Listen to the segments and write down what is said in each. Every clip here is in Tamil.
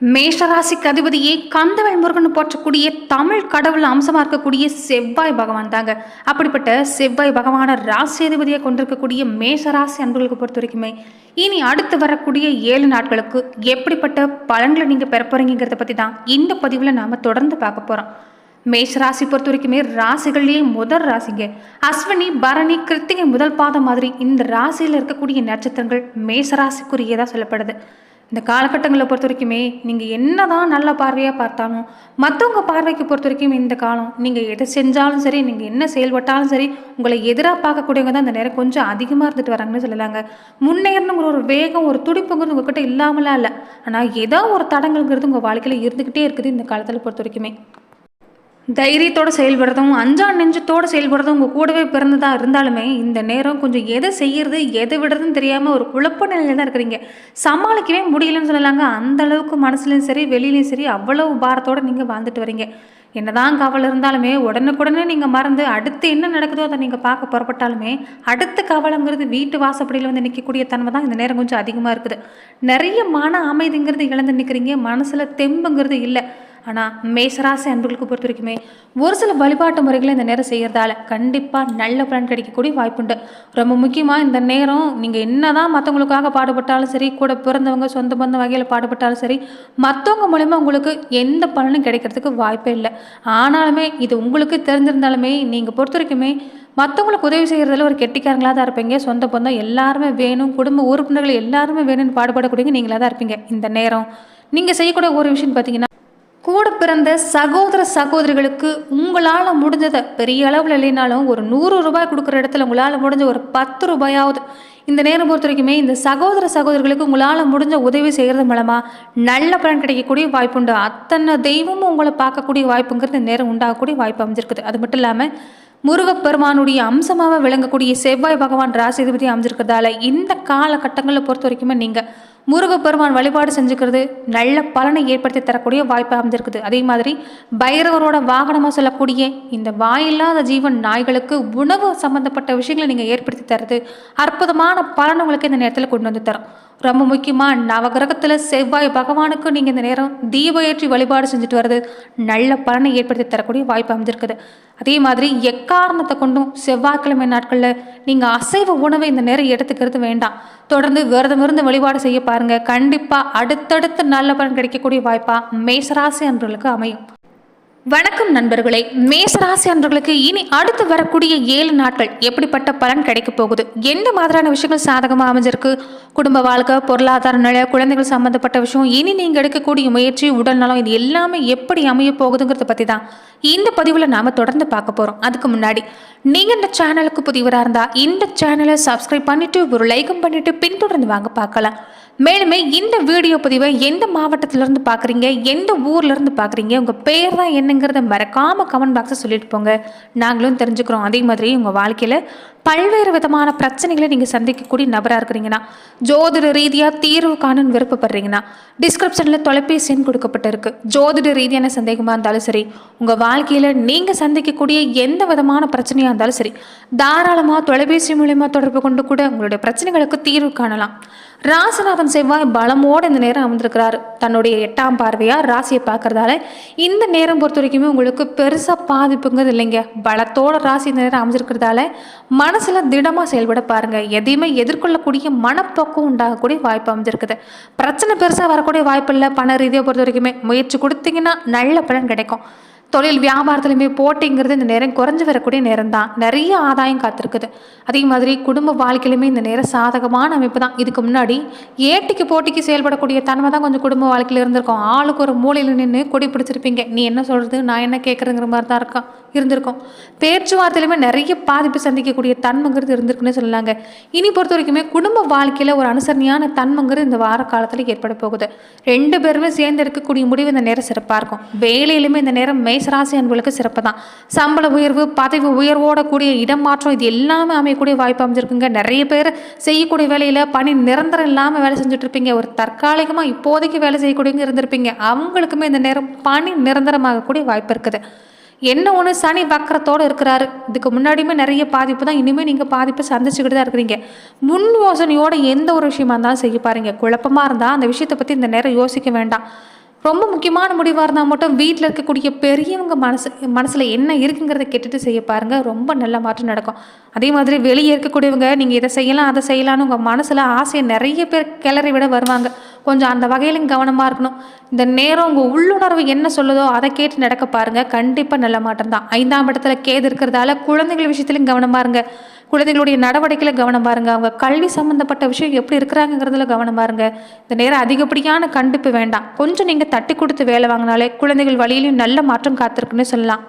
மேஷராசிக்கு அதிபதியே கந்தவேல் முருகன் போற்றக்கூடிய தமிழ் கடவுள் அம்சமாக இருக்கக்கூடிய செவ்வாய் பகவான் தாங்க. அப்படிப்பட்ட செவ்வாய் பகவான ராசி அதிபதியை கொண்டிருக்கக்கூடிய மேஷராசி அன்புகளுக்கு பொறுத்த வரைக்குமே இனி அடுத்து வரக்கூடிய ஏழு நாட்களுக்கு எப்படிப்பட்ட பலன்களை நீங்கள் பெற போறீங்கிறத பற்றி தான் இந்த பதிவில் நாம் தொடர்ந்து பார்க்க போகிறோம் மேஷ ராசி பொறுத்த வரைக்குமே ராசிகள்லேயே முதல் ராசிங்க. அஸ்வினி பரணி கிருத்திகை முதல் பாதம் மாதிரி இந்த ராசியில் இருக்கக்கூடிய நட்சத்திரங்கள் மேஷ ராசிக்குரியதாக சொல்லப்படுது. இந்த காலகட்டங்களை பொறுத்த வரைக்குமே நீங்கள் என்னதான் நல்ல பார்வையாக பார்த்தாலும் மற்றவங்க பார்வைக்கு பொறுத்த வரைக்கும் இந்த காலம் நீங்கள் எதை செஞ்சாலும் சரி நீங்கள் என்ன செயல்பட்டாலும் சரி உங்களை எதிராக பார்க்கக்கூடியவங்க தான் இந்த நேரம் கொஞ்சம் அதிகமாக இருந்துட்டு வராங்கன்னு சொல்லலாங்க. முன்னேறணுங்கிற ஒரு வேகம் ஒரு துடிப்புங்கிறது உங்ககிட்ட இல்லாமலாம் இல்லை. ஆனால் ஏதோ ஒரு தடங்கள்ங்கிறது உங்கள் வாழ்க்கையில் இருந்துக்கிட்டே இருக்குது இந்த காலத்தில் பொறுத்த வரைக்குமே. தைரியத்தோடு செயல்படுறதும் அஞ்சா நெஞ்சத்தோடு செயல்படுறதும் உங்கள் கூடவே பிறந்ததாக இருந்தாலுமே இந்த நேரம் கொஞ்சம் எதை செய்கிறது எதை விடுறதுன்னு தெரியாமல் ஒரு குழப்ப நிலையில தான் இருக்கிறீங்க. சமாளிக்கவே முடியலன்னு சொல்லலாங்க அந்த அளவுக்கு மனசுலையும் சரி வெளியிலையும் சரி அவ்வளோ பாரத்தோடு நீங்கள் வாழ்ந்துட்டு வரீங்க. என்னதான் கவலை இருந்தாலுமே உடனுக்குடனே நீங்கள் மறந்து அடுத்து என்ன நடக்குதோ அதை நீங்கள் பார்க்க புறப்பட்டாலுமே அடுத்த கவலைங்கிறது வீட்டு வாசப்படியில் வந்து நிற்கக்கூடிய தன்மை தான் இந்த நேரம் கொஞ்சம் அதிகமாக இருக்குது. நிறைய மன அமைதிங்கிறது இழந்து நிற்கிறீங்க மனசில் தெம்புங்கிறது இல்லை. ஆனால் மேசராசி அன்புகளுக்கு பொறுத்த வரைக்குமே ஒரு சில வழிபாட்டு முறைகளை இந்த நேரம் செய்கிறதால கண்டிப்பாக நல்ல பலன் கிடைக்கக்கூடிய வாய்ப்புண்டு. ரொம்ப முக்கியமாக இந்த நேரம் நீங்கள் என்ன தான் மற்றவங்களுக்காக பாடுபட்டாலும் சரி கூட பிறந்தவங்க சொந்த பந்த வகையில் பாடுபட்டாலும் சரி மற்றவங்க மூலிமா உங்களுக்கு எந்த பலனும் கிடைக்கிறதுக்கு வாய்ப்பே இல்லை. ஆனாலுமே இது உங்களுக்கு தெரிஞ்சிருந்தாலுமே நீங்கள் பொறுத்த வரைக்குமே மற்றவங்களுக்கு உதவி செய்கிறதுல ஒரு கெட்டிக்காரங்களாக தான் இருப்பீங்க. சொந்த பந்தம் எல்லாருமே வேணும் குடும்ப உறுப்பினர்கள் எல்லாருமே வேணும்னு பாடுபடக்கூடியவங்க நீங்களாக தான் இருப்பீங்க. இந்த நேரம் நீங்கள் செய்யக்கூடிய ஒரு விஷயம் பார்த்தீங்கன்னா கூட பிறந்த சகோதர சகோதரிகளுக்கு உங்களால் முடிஞ்சதை பெரிய அளவில் இல்லைனாலும் ஒரு நூறு ரூபாய் கொடுக்குற இடத்துல உங்களால் முடிஞ்ச ஒரு பத்து ரூபாயாவது இந்த நேரம் பொறுத்த வரைக்குமே இந்த சகோதர சகோதரிகளுக்கு உங்களால் முடிஞ்ச உதவி செய்கிறது மூலமாக நல்ல பலன் கிடைக்கக்கூடிய வாய்ப்புண்டு அத்தனை தெய்வமும் உங்களை பார்க்கக்கூடிய வாய்ப்புங்கிறது இந்த நேரம் உண்டாகக்கூடிய வாய்ப்பு அமைஞ்சிருக்குது. அது மட்டும் இல்லாமல் முருகப்பெருமானுடைய அம்சமாக விளங்கக்கூடிய செவ்வாய் பகவான் ராசிதிபதி அமைஞ்சிருக்கிறதால இந்த காலகட்டங்களில் பொறுத்த வரைக்குமே நீங்கள் முருகப்பெருமான் வழிபாடு செஞ்சுக்கிறது நல்ல பலனை ஏற்படுத்தி தரக்கூடிய வாய்ப்பாக அமைஞ்சிருக்குது அதே மாதிரி பைரவரோட வாகனமாக சொல்லக்கூடிய இந்த வாயில்லாத ஜீவன் நாய்களுக்கு உணவு சம்மந்தப்பட்ட விஷயங்களை நீங்கள் ஏற்படுத்தி தரது அற்புதமான பலன் உங்களுக்கு இந்த நேரத்தில் கொண்டு வந்து தரும். ரொம்ப முக்கியமாக நவகிரகத்தில் செவ்வாய் பகவானுக்கு நீங்கள் இந்த நேரம் தீப ஏற்றி வழிபாடு செஞ்சுட்டு வர்றது நல்ல பலனை ஏற்படுத்தி தரக்கூடிய வாய்ப்பு அமைஞ்சிருக்குது அதே மாதிரி எக்காரணத்தை கொண்டும் செவ்வாய்க்கிழமை நாட்களில் நீங்கள் அசைவ உணவை இந்த நேரம் எடுத்துக்கிறது வேண்டாம். தொடர்ந்து விரதம் இருந்து வழிபாடு செய்ய பாருங்கள் கண்டிப்பாக அடுத்தடுத்து நல்ல பலன் கிடைக்கக்கூடிய வாய்ப்பாக மேசராசி அன்பர்களுக்கு அமையும். வணக்கம் நண்பர்களே மேசராசி அன்பர்களுக்கு இனி அடுத்து வரக்கூடிய ஏழு நாட்கள் எப்படிப்பட்ட பலன் கிடைக்க போகுது? எந்த மாதிரியான விஷயங்கள் சாதகமாக அமைஞ்சிருக்கு? குடும்ப வாழ்க்கை பொருளாதார நிலை குழந்தைகள் சம்மந்தப்பட்ட விஷயம் இனி நீங்கள் எடுக்கக்கூடிய முயற்சி உடல் நலம் இது எல்லாமே எப்படி அமைய போகுதுங்கிறத பற்றி தான் இந்த பதிவில் நாம் தொடர்ந்து பார்க்க போகிறோம் அதுக்கு முன்னாடி நீங்கள் இந்த சேனலுக்கு புதிவராக இருந்தால் இந்த சேனலை சப்ஸ்கிரைப் பண்ணிவிட்டு ஒரு லைக்கும் பண்ணிவிட்டு பின்தொடர்ந்து வாங்க பார்க்கலாம். மேலுமே இந்த வீடியோ பதிவை எந்த மாவட்டத்திலேருந்து பார்க்குறீங்க? எந்த ஊர்லேருந்து பார்க்குறீங்க? உங்கள் பேர் தான் என்னங்கிறத மறக்காமல் கமெண்ட் பாக்ஸை சொல்லிட்டு போங்க. நாங்களும் தெரிஞ்சுக்கிறோம். அதே மாதிரி உங்கள் வாழ்க்கையில் பல்வேறு விதமான பிரச்சனைகளை நீங்கள் சந்திக்கக்கூடிய நபராக இருக்கிறீங்கன்னா ஜோதிட ரீதியாக தீர்வு காணுன்னு விருப்பப்படுறீங்கன்னா டிஸ்கிரிப்ஷனில் தொலைபேசி எண் கொடுக்கப்பட்டிருக்கு. ஜோதிட ரீதியான சந்தேகமாக இருந்தாலும் சரி உங்கள் வாழ்க்கையில் நீங்கள் சந்திக்கக்கூடிய எந்த விதமான பிரச்சனையாக இருந்தாலும் சரி தாராளமாக தொலைபேசி மூலியமாக தொடர்பு கொண்டு கூட உங்களுடைய பிரச்சனைகளுக்கு தீர்வு காணலாம். ராசிநாதன் செவ்வாய் பலமோடு இந்த நேரம் அமர்ந்திருக்கிறாரு. தன்னுடைய எட்டாம் பார்வையாக ராசியை பார்க்கறதால இந்த நேரம் பொறுத்த வரைக்குமே உங்களுக்கு பெருசாக பாதிப்புங்கிறது இல்லைங்க. பலத்தோட ராசி இந்த நேரம் அமைஞ்சிருக்கிறதால மன மனசில் திடமாக செயல்பட பாருங்கள் எதையுமே எதிர்கொள்ளக்கூடிய மனப்போக்கம் உண்டாகக்கூடிய வாய்ப்பு அமைஞ்சிருக்குது. பிரச்சனை பெருசாக வரக்கூடிய வாய்ப்பு இல்லை. பண ரீதியாக பொறுத்த வரைக்குமே முயற்சி கொடுத்தீங்கன்னா நல்ல பலன் கிடைக்கும். தொழில் வியாபாரத்துலையுமே போட்டிங்கிறது இந்த நேரம் குறைஞ்சி வரக்கூடிய நேரம் தான் நிறைய ஆதாயம் காத்திருக்குது. அதே மாதிரி குடும்ப வாழ்க்கையிலுமே இந்த நேரம் சாதகமான அமைப்பு தான். இதுக்கு முன்னாடி ஏட்டிக்கு போட்டிக்கு செயல்படக்கூடிய தன்மை தான் கொஞ்சம் குடும்ப வாழ்க்கையில் இருந்திருக்கும். ஆளுக்கு ஒரு மூலையில் நின்று கொடி பிடிச்சிருப்பீங்க. நீ என்ன சொல்கிறது நான் என்ன கேட்குறேங்கிற மாதிரி தான் இருக்கான் இருந்திருக்கும். பேச்சுவார்த்தையிலுமே நிறைய பாதிப்பு சந்திக்கக்கூடிய தன்மைங்கிறது இருந்திருக்குன்னு சொல்லலாங்க. இனி பொறுத்த வரைக்குமே குடும்ப வாழ்க்கையில் ஒரு அனுசரணையான தன்மைங்கிறது இந்த வார காலத்தில் ஏற்பட போகுது. ரெண்டு பேருமே சேர்ந்து இருக்கக்கூடிய முடிவு இந்த நேரம் சிறப்பாக இருக்கும். வேலையிலுமே இந்த நேரம் மேசராசி அன்புகளுக்கு சிறப்பு தான். சம்பள உயர்வு பதவி உயர்வோட கூடிய இடம் மாற்றம் இது எல்லாமே அமையக்கூடிய வாய்ப்பு அமைஞ்சிருக்குங்க. நிறைய பேர் செய்யக்கூடிய வேலையில் பணி நிரந்தரம் இல்லாமல் வேலை செஞ்சுட்டு இருப்பீங்க ஒரு தற்காலிகமாக இப்போதைக்கு வேலை செய்யக்கூடியவங்க இருந்திருப்பீங்க. அவங்களுக்குமே இந்த நேரம் பணி நிரந்தரமாகக்கூடிய வாய்ப்பு இருக்குது. என்ன ஒன்று சனி வக்கரத்தோடு இருக்கிறாரு. இதுக்கு முன்னாடியுமே நிறைய பாதிப்பு தான் இனிமேல் நீங்கள் பாதிப்பை சந்திச்சுக்கிட்டு தான் இருக்கிறீங்க. முன் யோசனையோட எந்த ஒரு விஷயமா இருந்தாலும் செய்ய பாருங்க. குழப்பமாக இருந்தால் அந்த விஷயத்தை பற்றி இந்த நேரம் யோசிக்க வேண்டாம். ரொம்ப முக்கியமான முடிவாக இருந்தால் மட்டும் வீட்டில் இருக்கக்கூடிய பெரியவங்க மனசு மனசில் என்ன இருக்குங்கிறத கேட்டுட்டு செய்ய பாருங்கள் ரொம்ப நல்ல மாற்றம் நடக்கும். அதே மாதிரி வெளியே இருக்கக்கூடியவங்க நீங்கள் இதை செய்யலாம் அதை செய்யலாம்னு உங்கள் மனசில் ஆசையை நிறைய பேர் கிளறி விட வருவாங்க. கொஞ்சம் அந்த வகையிலும் கவனமாக இருக்கணும். இந்த நேரம் உங்கள் உள்ளுணர்வு என்ன சொல்லுதோ அதை கேட்டு நடக்க பாருங்கள் கண்டிப்பாக நல்ல மாற்றம் தான். ஐந்தாம் இடத்துல கேது இருக்கிறதால குழந்தைகள் விஷயத்துலையும் கவனமாக இருங்க. குழந்தைகளுடைய நடவடிக்கையில் கவனம் பாருங்க அவங்க கல்வி சம்மந்தப்பட்ட விஷயம் எப்படி இருக்கிறாங்கிறதுல கவனம் பாருங்க இந்த நேரம் அதிகப்படியான கண்டிப்பு வேண்டாம். கொஞ்சம் நீங்கள் தட்டி கொடுத்து வேலை வாங்கினாலே குழந்தைகள் வழியிலையும் நல்ல மாற்றம் காத்திருக்குன்னு சொல்லலாம்.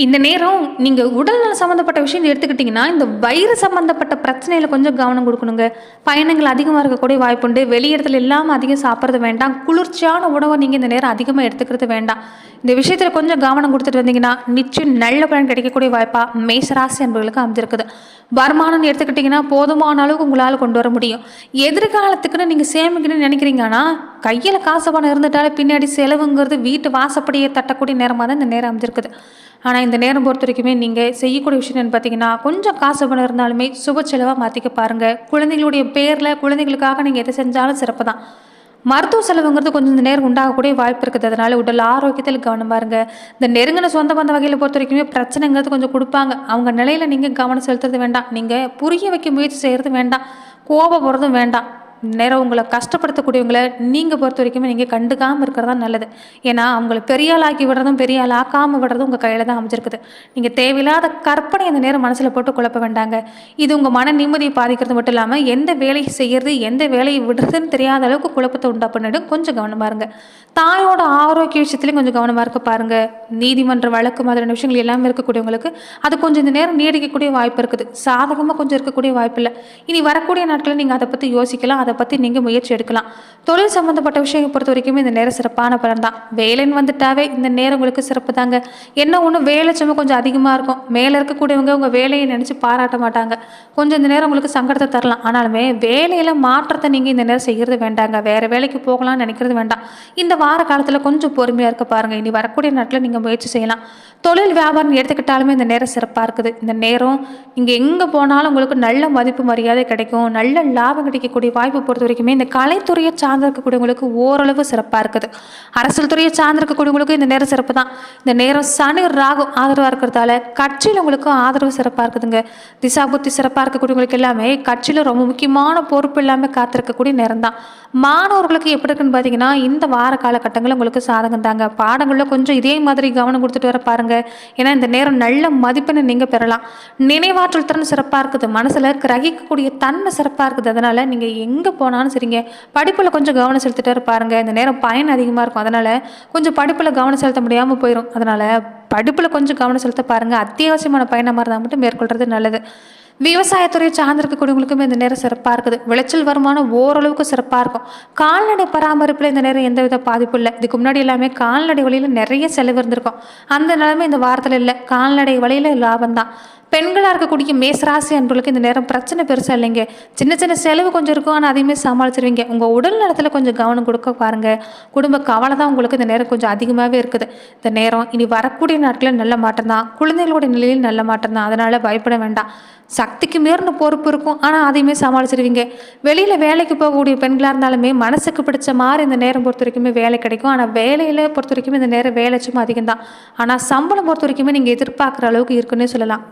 இந்த நேரம் நீங்கள் உடல்நல சம்மந்தப்பட்ட விஷயம் எடுத்துக்கிட்டிங்கன்னா இந்த வயிறு சம்மந்தப்பட்ட பிரச்சனையில் கொஞ்சம் கவனம் கொடுக்கணுங்க. பயணங்கள் அதிகமாக இருக்கக்கூடிய வாய்ப்புண்டு வெளியிடத்துல இல்லாமல் அதிகம் சாப்பிட்றது வேண்டாம். குளிர்ச்சியான உணவை நீங்கள் இந்த நேரம் அதிகமாக எடுத்துக்கிறது வேண்டாம். இந்த விஷயத்தில் கொஞ்சம் கவனம் கொடுத்துட்டு வந்தீங்கன்னா நிச்சயம் நல்ல பலன் கிடைக்கக்கூடிய வாய்ப்பாக மேசராசி என்பவர்களுக்கு அமைஞ்சிருக்குது. வருமானம்னு எடுத்துக்கிட்டிங்கன்னா போதுமான அளவுக்கு உங்களால் கொண்டு வர முடியும். எதிர்காலத்துக்குன்னு நீங்கள் சேமிக்கணும்னு நினைக்கிறீங்கன்னா கையில் காசு பணம் இருந்துட்டாலே பின்னாடி செலவுங்கிறது வீட்டு வாசப்படியை தட்டக்கூடிய நேரமாக தான் இந்த நேரம் அமைஞ்சிருக்குது. ஆனால் இந்த நேரம் பொறுத்த வரைக்குமே நீங்கள் செய்யக்கூடிய விஷயம் பார்த்தீங்கன்னா கொஞ்சம் காசு பணம் இருந்தாலுமே சுப செலவாக மாற்றிக்க பாருங்கள் குழந்தைகளுடைய பேரில் குழந்தைகளுக்காக நீங்கள் எதை செஞ்சாலும் சிறப்பு தான். மருத்துவ செலவுங்கிறது கொஞ்சம் இந்த நேரம் உண்டாகக்கூடிய வாய்ப்பு இருக்குது. அதனால் உடல் ஆரோக்கியத்தில் கவனம் பாருங்கள் இந்த நெருங்கின சொந்த பந்த வகையில் பொறுத்த வரைக்குமே பிரச்சனைங்கிறது கொஞ்சம் கொடுப்பாங்க. அவங்க நிலையில் நீங்கள் கவனம் செலுத்துறது வேண்டாம். நீங்கள் புரிய வைக்க முயற்சி செய்கிறது வேண்டாம். கோபப்படுறதும் வேண்டாம். நேரம் உங்களை கஷ்டப்படுத்தக்கூடியவங்களை நீங்கள் பொறுத்த வரைக்குமே நீங்கள் கண்டுக்காமல் இருக்கிறதா நல்லது. ஏன்னா அவங்கள பெரிய ஆளாக்கி விடுறதும் பெரிய ஆள் ஆக்காமல் விடுறதும் உங்கள் கையில் தான் அமைஞ்சிருக்குது. நீங்கள் தேவையில்லாத கற்பனை அந்த நேரம் மனசில் போட்டு குழப்ப வேண்டாங்க. இது உங்கள் மன நிம்மதியை பாதிக்கிறது மட்டும் இல்லாமல் எந்த வேலையை செய்கிறது எந்த வேலையை விடுறதுன்னு தெரியாத அளவுக்கு குழப்பத்தை உண்டா பண்ணிடும் கொஞ்சம் கவனமாக இருங்க. தாயோட ஆரோக்கிய விஷயத்துலையும் கொஞ்சம் கவனமாக இருக்க பாருங்க. நீதிமன்ற வழக்கு மாதிரியான விஷயங்கள் எல்லாமே இருக்கக்கூடியவங்களுக்கு அது கொஞ்சம் இந்த நேரம் நீடிக்கக்கூடிய வாய்ப்பு இருக்குது. சாதகமாக கொஞ்சம் இருக்கக்கூடிய வாய்ப்பு இல்லை. இனி வரக்கூடிய நாட்களில் நீங்கள் அதை பற்றி யோசிக்கலாம். அதை பற்றி நீங்கள் முயற்சி எடுக்கலாம். தொழில் சம்மந்தப்பட்ட விஷயம் பொறுத்த வரைக்கும் இந்த நேரம் சிறப்பான பலன் தான். வேலைன்னு வந்துட்டாவே இந்த நேரம் உங்களுக்கு சிறப்பு தாங்க. என்ன ஒன்று வேலை சும்மா கொஞ்சம் அதிகமாக இருக்கும். மேலே இருக்கக்கூடியவங்க உங்கள் வேலையை நினச்சி பாராட்ட மாட்டாங்க. கொஞ்சம் இந்த நேரம் உங்களுக்கு சங்கடத்தை தரலாம். ஆனாலுமே வேலையில் மாற்றத்தை நீங்கள் இந்த நேரம் செய்கிறது வேண்டாங்க. வேறு வேலைக்கு போகலாம்னு நினைக்கிறது வேண்டாம். இந்த வார காலத்தில் கொஞ்சம் பொறுமையாக இருக்க பாருங்கள் இனி வரக்கூடிய நாட்டில் நீங்கள் முயற்சி செய்யலாம். தொழில் வியாபாரம் எடுத்துக்கிட்டாலுமே இந்த நேரம் சிறப்பாக இருக்குது. இந்த நேரம் நீங்கள் எங்கே போனாலும் உங்களுக்கு நல்ல மதிப்பு மரியாதை கிடைக்கும். நல்ல லாபம் கிடைக்கக்கூடிய வாய்ப்பு பொறுத்த வரைக்குமே இந்த கலைத்துறையை சார்ந்து இருக்கக்கூடியவங்களுக்கு ஓரளவு சிறப்பாக இருக்குது. அரசியல் துறையை சார்ந்து இருக்கக்கூடியவங்களுக்கு இந்த நேரம் சிறப்பு தான். இந்த நேரம் சனி ராகு ஆதரவாக இருக்கிறதால கட்சியில் உங்களுக்கு ஆதரவு சிறப்பாக இருக்குதுங்க. திசா புத்தி சிறப்பாக இருக்கக்கூடியவங்களுக்கு எல்லாமே கட்சியில் ரொம்ப முக்கியமான பொறுப்பு இல்லாமல் காத்திருக்கக்கூடிய நேரம் தான். மாணவர்களுக்கு எப்படி இருக்குன்னு பார்த்தீங்கன்னா இந்த வார காலகட்டங்களில் உங்களுக்கு சாதகம் தாங்க. பாடங்களில் கொஞ்சம் இதே மாதிரி கவனம் கொடுத்துட்டு வர பாருங்க. ஏன்னா இந்த நேரம் நல்ல மதிப்பெண்ணை நீங்கள் பெறலாம். நினைவாற்றல் திறன் சிறப்பாக இருக்குது. மனசில் கிரகிக்கக்கூடிய தன்மை சிறப்பாக இருக்குது. அதனால் நீங்கள் எங்கே போனாலும் சரிங்க. படிப்பில் கொஞ்சம் கவனம் செலுத்திட்டு பாருங்க இந்த நேரம் பயன் அதிகமாக இருக்கும். அதனால் கொஞ்சம் படிப்பில் கவனம் செலுத்த முடியாமல் போயிடும் அதனால் படிப்பில் கொஞ்சம் கவனம் செலுத்த பாருங்கள் அத்தியாவசியமான பயணமாக இருந்தால் மட்டும் மேற்கொள்கிறது நல்லது. விவசாயத்துறையை சார்ந்திருக்கக்கூடியவங்களுக்குமே இந்த நேரம் சிறப்பாக இருக்குது. விளைச்சல் வருமானம் ஓரளவுக்கு சிறப்பாக இருக்கும். கால்நடை பராமரிப்பில் இந்த நேரம் எந்தவித பாதிப்பும் இல்லை. இதுக்கு முன்னாடி எல்லாமே கால்நடை வழியில் நிறைய செலவு இருந்திருக்கும். அந்த நிலைமை இந்த வாரத்தில் இல்லை. கால்நடை வழியில் லாபம் தான். பெண்களாக இருக்கக்கூடிய மேசராசி அன்புகளுக்கு இந்த நேரம் பிரச்சனை பெருசாக இல்லைங்க. சின்ன சின்ன செலவு கொஞ்சம் இருக்கும். ஆனால் அதையுமே சமாளிச்சிருவீங்க. உங்கள் உடல் நலத்தில் கொஞ்சம் கவனம் கொடுக்க பாருங்கள் குடும்ப கவலை தான் உங்களுக்கு இந்த நேரம் கொஞ்சம் அதிகமாகவே இருக்குது. இந்த நேரம் இனி வரக்கூடிய நாட்களில் நல்ல மாற்றம் தான். குழந்தைகளோட நிலையில் நல்ல மாற்றம் தான். அதனால் பயப்பட வேண்டாம். சக்திக்கு மீறின பொறுப்பு இருக்கும். ஆனால் அதையுமே சமாளிச்சிருவீங்க. வெளியில் வேலைக்கு போகக்கூடிய பெண்களாக இருந்தாலுமே மனசுக்கு பிடிச்ச மாதிரி இந்த நேரம் பொறுத்த வரைக்குமே வேலை கிடைக்கும். ஆனால் வேலையில் பொறுத்த வரைக்குமே இந்த நேரம் வேலை சும்மா அதிகம் தான் ஆனால் சம்பளம் பொறுத்த வரைக்குமே நீங்கள் எதிர்பார்க்குற அளவுக்கு இருக்குன்னே சொல்லலாம்.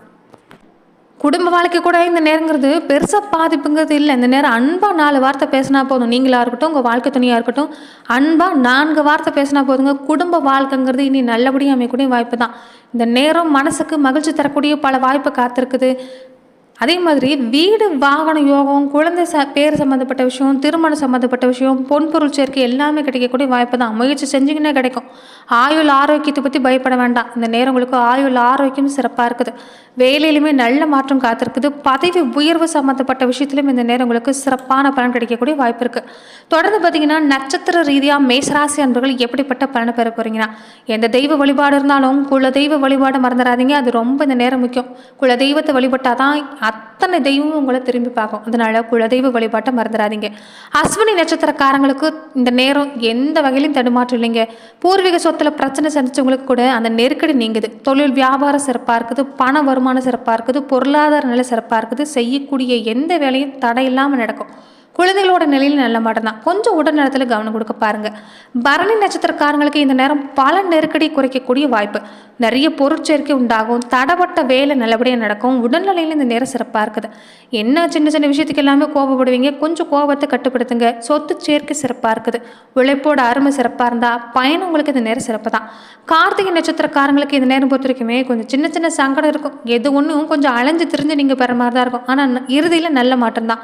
குடும்ப வாழ்க்கை கூட இந்த நேரங்கிறது பெருசாக பாதிப்புங்கிறது இல்லை. இந்த நேரம் அன்பாக நாலு வார்த்தை பேசினா போதும். நீங்களாக இருக்கட்டும் உங்கள் வாழ்க்கை துணையாக இருக்கட்டும் அன்பாக நான்கு வார்த்தை பேசினா போதுங்க. குடும்ப வாழ்க்கைங்கிறது இனி நல்லபடியாக அமையக்கூடிய வாய்ப்பு தான். இந்த நேரம் மனசுக்கு மகிழ்ச்சி தரக்கூடிய பல வாய்ப்பு காத்திருக்குது. அதே மாதிரி வீடு வாகன யோகம் குழந்தை ச பேர் சம்மந்தப்பட்ட விஷயம் திருமணம் சம்மந்தப்பட்ட விஷயம் பொன்பொருள் சேர்க்கை எல்லாமே கிடைக்கக்கூடிய வாய்ப்பு தான். முயற்சி செஞ்சிங்கன்னா கிடைக்கும். ஆயுள் ஆரோக்கியத்தை பற்றி பயப்பட வேண்டாம். இந்த நேரம் உங்களுக்கு ஆயுள் ஆரோக்கியம் சிறப்பாக இருக்குது. வேலையிலுமே நல்ல மாற்றம் காத்திருக்குது. பதவி உயர்வு சம்மந்தப்பட்ட விஷயத்திலும் இந்த நேரம் உங்களுக்கு சிறப்பான பலன் கிடைக்கக்கூடிய வாய்ப்பு இருக்குது தொடர்ந்து பார்த்தீங்கன்னா நட்சத்திர ரீதியாக மேசராசி அன்பர்கள் எப்படிப்பட்ட பலனை பெற போகிறீங்கன்னா எந்த தெய்வ வழிபாடு இருந்தாலும் குல தெய்வ வழிபாடு மறந்துடாதீங்க. அது ரொம்ப இந்த நேரம் முக்கியம். குல தெய்வத்தை வழிபட்டால் தான் அத்தனை தெய்வமும் உங்களை திரும்பி பார்க்கும். அதனால குலதெய்வ வழிபாட்டை மறந்துடாதீங்க. அஸ்வினி நட்சத்திரக்காரங்களுக்கு இந்த நேரம் எந்த வகையிலும் தடுமாற்றம் இல்லைங்க. பூர்வீக சொத்துல பிரச்சனை சந்திச்சவங்களுக்கு கூட அந்த நெருக்கடி நீங்குது. தொழில் வியாபாரம் சிறப்பாக இருக்குது பண வருமானம் சிறப்பாக இருக்குது பொருளாதார நிலை சிறப்பாக இருக்குது செய்யக்கூடிய எந்த வேலையும் தடையில்லாமல் நடக்கும். குழந்தைகளோட நிலையில் நல்ல மாட்டம் தான். கொஞ்சம் உடல் நலத்தில் கவனம் கொடுக்க பாருங்க. பரணி நட்சத்திரக்காரங்களுக்கு இந்த நேரம் பல நெருக்கடி குறைக்கக்கூடிய வாய்ப்பு. நிறைய பொருட்சேர்க்கை உண்டாகும். தடப்பட்ட வேலை நல்லபடியாக நடக்கும். உடல்நிலையில் இந்த நேரம் சிறப்பாக இருக்குது. என்ன சின்ன சின்ன விஷயத்துக்கு எல்லாமே கோபப்படுவீங்க. கொஞ்சம் கோபத்தை கட்டுப்படுத்துங்க. சொத்து சேர்க்கை சிறப்பாக இருக்குது. உழைப்போட அருமை சிறப்பாக இருந்தால் பயணம் உங்களுக்கு இந்த நேரம் சிறப்பு தான். கார்த்திகை நட்சத்திரக்காரங்களுக்கு இந்த நேரம் பொறுத்த வரைக்குமே கொஞ்சம் சின்ன சின்ன சங்கடம் இருக்கும். எது ஒன்றும் கொஞ்சம் அலைஞ்சு திரிஞ்சு நீங்கள் பெற மாதிரி தான் இருக்கும். ஆனால் இறுதியில் நல்ல மாற்றம் தான்.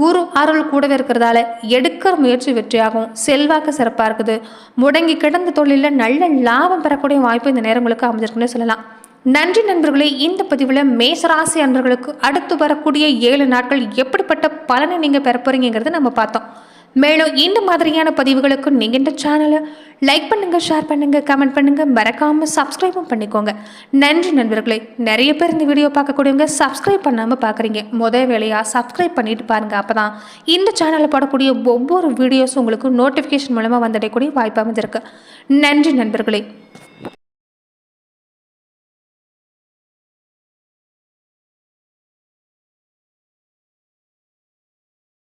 குரு அருள் கூடவே இருக்கிறதால எடுக்கிற முயற்சி வெற்றியாகும். செல்வாக்கு சிறப்பாக இருக்குது. முடங்கி கிடந்த தொழிலில் நல்ல லாபம் பெறக்கூடிய வாய்ப்பு இந்த நேரங்களுக்கு அமைஞ்சிருக்குன்னு சொல்லலாம். நன்றி நண்பர்களே இந்த பதிவில் மேசராசி அன்பர்களுக்கு அடுத்து வரக்கூடிய ஏழு நாட்கள் எப்படிப்பட்ட பலனை நீங்கள் பெற போகிறீங்கிறத நம்ம பார்த்தோம். மேலும் இந்த மாதிரியான பதிவுகளுக்கு நீங்கள் இந்த சேனலை லைக் பண்ணுங்கள் ஷேர் பண்ணுங்கள் கமெண்ட் பண்ணுங்கள் மறக்காமல் சப்ஸ்கிரைபும் பண்ணிக்கோங்க. நன்றி நண்பர்களே. நிறைய பேர் இந்த வீடியோ பார்க்கக்கூடியவங்க சப்ஸ்கிரைப் பண்ணாமல் பார்க்குறீங்க. முத வேலையாக சப்ஸ்கிரைப் பண்ணிட்டு பாருங்கள் அப்போ தான் இந்த சேனலில் போடக்கூடிய ஒவ்வொரு வீடியோஸும் உங்களுக்கு நோட்டிஃபிகேஷன் மூலமாக வந்தடையக்கூடிய வாய்ப்பு அமைஞ்சிருக்கு. நன்றி நண்பர்களே.